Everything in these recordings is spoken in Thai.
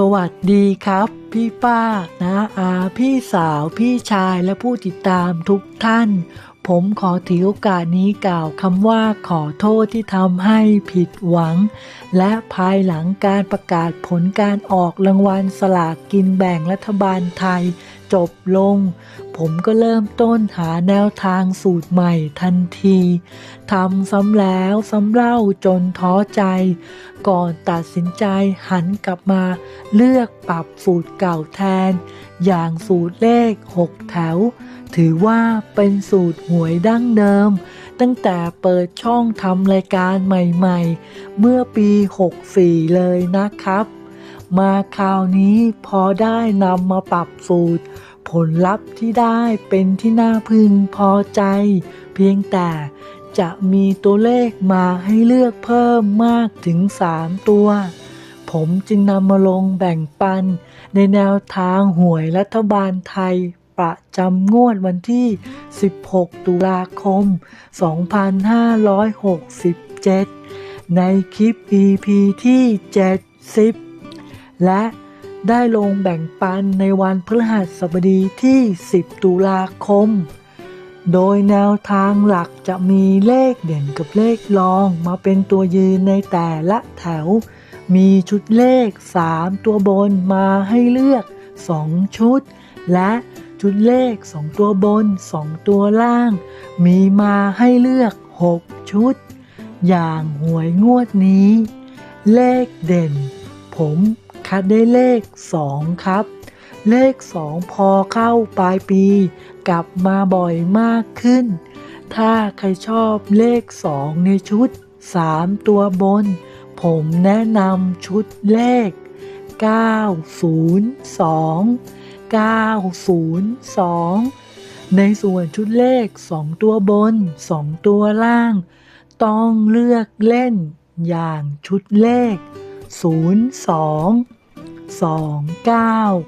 สวัสดีครับ พี่ป้านะอาพี่สาวพี่ชายและผู้ติดตามทุกท่าน ผมขอถือโอกาสนี้กล่าวคำว่าขอโทษที่ทำให้ผิดหวัง และภายหลังการประกาศผลการออกรางวัลสลากกินแบ่งรัฐบาลไทย จบลง ผมก็เริ่มต้นหาแนวทางสูตรใหม่ทันทีทำซ้ำแล้วซ้ำเล่าจนท้อใจ ก่อนตัดสินใจหันกลับมา เลือกปรับสูตรเก่าแทน อย่างสูตรเลข 6 แถว ถือว่าเป็นสูตรหวยดั้งเดิม ตั้งแต่เปิดช่องทำรายการใหม่ ๆ เมื่อปี 64 เลยนะครับ มาคราวนี้พอได้นำมาปรับสูตร ผลลัพธ์ที่ได้เป็นที่น่าพึงพอใจ เพียงแต่จะมีตัวเลขมาให้เลือกเพิ่มมากถึง 3 ตัว ผมจึงนำมาลงแบ่งปัน ในแนวทางหวยรัฐบาลไทยประจำงวดวันที่ 16 ตุลาคม 2567 ในคลิป EP ที่ 70 และได้ลงแบ่งปันในวันพฤหัสบดีที่ 10 ตุลาคม โดยแนวทางหลักจะมีเลขเด่นกับเลขรองมาเป็นตัวยืนในแต่ละแถว มีชุดเลข 3 ตัวบนมาให้เลือก 2 ชุด และชุดเลข 2 ตัวบน 2 ตัวล่าง มีมาให้เลือก 6 ชุด อย่างหวยงวดนี้ เลขเด่น ผม คัดได้เลข 2 ครับ เลข 2 พอเข้าปลายปี กลับมาบ่อยมากขึ้น ถ้าใครชอบเลข 2 ในชุด 3 ตัวบน ผมแนะนำชุดเลข 902 902 ในส่วนชุดเลข 2 ตัวบน 2 ตัวล่าง ต้องเลือกเล่นอย่างชุดเลข 02 29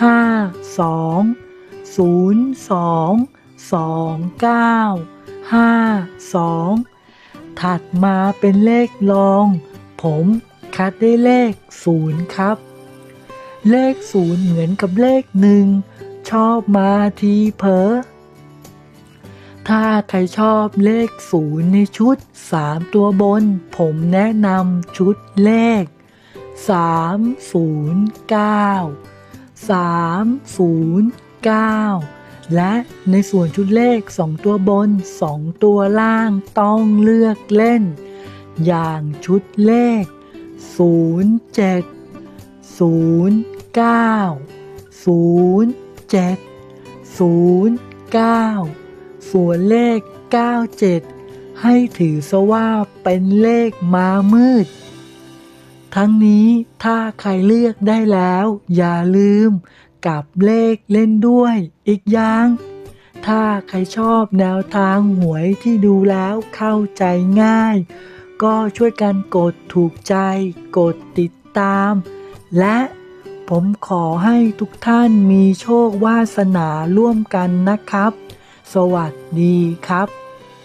52 02 29 52ถัดมาเป็นเลขรอง ผมคัดได้เลข0ครับ เลข0เหมือนกับเลขหนึ่งชอบมาทีเผอถ้าใครชอบเลข0ในชุด 3 ตัวบน ผมแนะนำชุดเลข 309 309 และในส่วนชุดเลข 2 ตัวบน 2 ตัวล่างต้องเลือกเล่น อย่างชุดเลข 07 09 07 09 ส่วนเลข 97 ให้ถือซะว่าเป็นเลขมามืด ทั้งนี้ถ้าใครเลือกได้แล้ว อย่าลืมกับเลขเล่นด้วย อีกอย่าง ถ้าใครชอบแนวทางหวยที่ดูแล้วเข้าใจง่าย ก็ช่วยกันกดถูกใจ กดติดตาม และผมขอให้ทุกท่านมีโชควาสนาร่วมกันนะครับ สวัสดีครับ